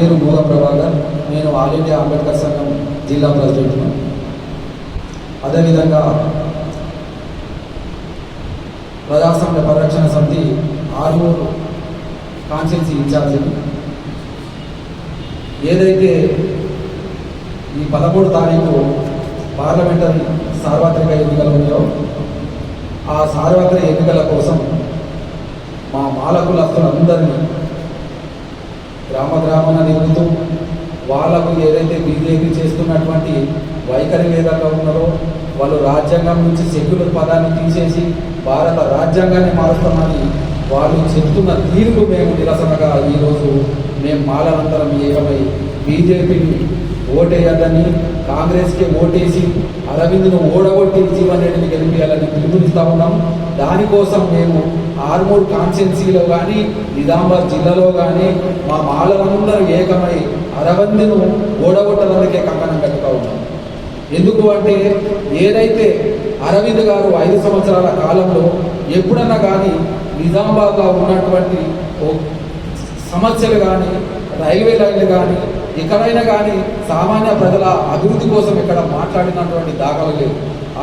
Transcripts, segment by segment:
పేరు మూగ ప్రభాకర్ నేను ఆల్ ఇండియా అంబేద్కర్ సంఘం జిల్లా ప్రెసిడెంట్ను అదేవిధంగా ప్రజాస్వామ్య పరిరక్షణ సమితి ఆర్మూరు కాన్స్టిట్యున్సీ ఇన్ఛార్జిని ఏదైతే ఈ పదమూడు తారీఖు పార్లమెంటరీ సార్వత్రిక ఎన్నికలు ఉన్నాయో ఆ సార్వత్రిక ఎన్నికల కోసం మా మాలకులందరినీ గ్రామ గ్రామాన తిరుగుతూ వాళ్ళకు ఏదైతే బీజేపీ చేస్తున్నటువంటి వైఖరి ఏదైనా ఉన్నారో వాళ్ళు రాజ్యాంగం నుంచి సెక్యులర్ పదాన్ని తీసేసి భారత రాజ్యాంగాన్ని మారుస్తామని వాళ్ళు చెప్తున్న తీరుకు మేము నిరసనగా ఈరోజు మేము మాలనంతరం ఏకమై బీజేపీని ఓటేయాలని కాంగ్రెస్కి ఓటేసి అరవింద్ను ఓడగొట్టి జీవన్ రెడ్డిని గెలిపించాలని పిలుపునిస్తా ఉన్నాం. దానికోసం మేము ఆర్మూర్ కాన్స్టిట్యున్సీలో కానీ నిజామాబాద్ జిల్లాలో కానీ మా మాలలందరూ ఏకమై అరవింద్ను ఓడగొట్టడానికే కంకణం కట్టుతా ఉన్నాం. ఎందుకు అంటే ఏదైతే అరవింద్ గారు ఐదు సంవత్సరాల కాలంలో ఎప్పుడన్నా కానీ నిజామాబాద్లో ఉన్నటువంటి సమస్యలు కానీ రైల్వే లైన్లు కానీ ఎక్కడైనా కానీ సామాన్య ప్రజల అభివృద్ధి కోసం ఇక్కడ మాట్లాడినటువంటి దాఖలు లేవు.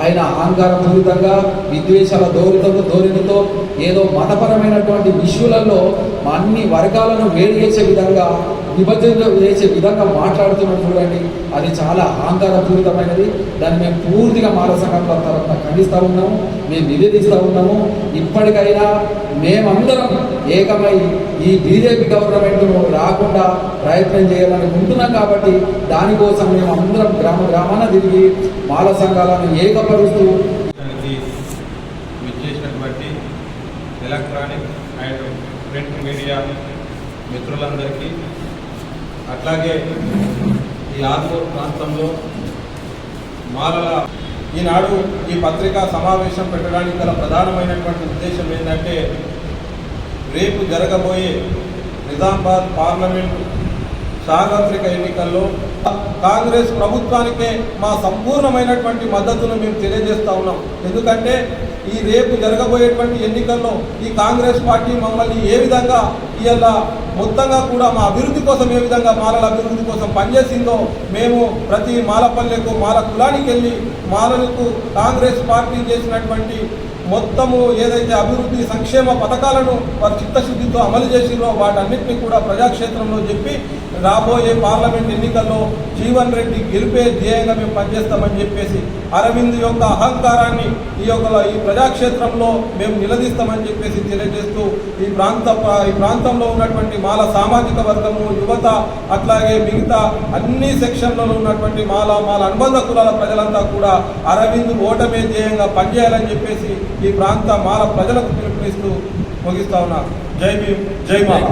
ఆయన అహంకారపూరితంగా విద్వేషాల ధోరణితో ధోరణితో ఏదో మతపరమైనటువంటి విషయాలలో అన్ని వర్గాలను వేడి చేసే విధంగా విభజనలో వేసే విధంగా మాట్లాడుతున్నాం చూడండి. అది చాలా అహంకారపూరితమైనది. దాన్ని మేము పూర్తిగా మాల తర్వాత తరఫున ఖండిస్తూ ఉన్నాము. మేము నివేదిస్తూ ఉన్నాము. ఇప్పటికైనా మేమందరం ఏకమై ఈ బీజేపీ గవర్నమెంట్ను రాకుండా ప్రయత్నం చేయాలని ఉంటున్నాం కాబట్టి దానికోసం మేము అందరం గ్రామ గ్రామాన తిరిగి మాల సంఘాలను ఏకపరుస్తూ దానికి ఎలక్ట్రానిక్ అండ్ ప్రింట్ మీడియా మిత్రులందరికీ అట్లాగే ఈ ఆర్మూర్ ప్రాంతంలో మాలల ఈనాడు ఈ పత్రికా సమావేశం పెట్టడానికి గల ప్రధానమైనటువంటి ఉద్దేశం ఏంటంటే రేపు జరగబోయే నిజామాబాద్ పార్లమెంట్ సార్వత్రిక ఎన్నికల్లో కాంగ్రెస్ ప్రభుత్వానికే మా సంపూర్ణమైనటువంటి మద్దతును మేము తెలియజేస్తా ఉన్నాం. ఎందుకంటే ఈ రేపు జరగబోయేటువంటి ఎన్నికల్లో ఈ కాంగ్రెస్ పార్టీ మమ్మల్ని ఏ విధంగా ఇవాళ మొత్తంగా కూడా మా అభివృద్ధి కోసం ఏ విధంగా మాలల అభివృద్ధి కోసం పనిచేసిందో మేము ప్రతి మాలపల్లెకు మాల కులానికి వెళ్ళి మాలలకు కాంగ్రెస్ పార్టీ చేసినటువంటి మొత్తము ఏదైతే అభివృద్ధి సంక్షేమ పథకాలను వారి చిత్తశుద్ధితో అమలు చేసిరో వాటన్నింటినీ కూడా ప్రజాక్షేత్రంలో చెప్పి రాబోయే పార్లమెంట్ ఎన్నికల్లో జీవన్ రెడ్డి గెలిపే ధ్యేయంగా మేము పనిచేస్తామని చెప్పేసి అరవింద్ యొక్క అహంకారాన్ని ఈ యొక్క ఈ ప్రజాక్షేత్రంలో మేము నిలదీస్తామని చెప్పేసి తెలియజేస్తూ ఈ ప్రాంత ఈ ప్రాంతంలో ఉన్నటువంటి మాల సామాజిక వర్గము యువత అట్లాగే మిగతా అన్ని సెక్షన్లలో ఉన్నటువంటి మాల మాల అనుబంధ కులాల ప్రజలంతా కూడా అరవింద్ ఓటమే ధ్యేయంగా పనిచేయాలని చెప్పేసి ఈ ప్రాంత మాల ప్రజలకు పిలుపునిస్తూ ముగిస్తా ఉన్నా. జై భీమ్ జై మాల.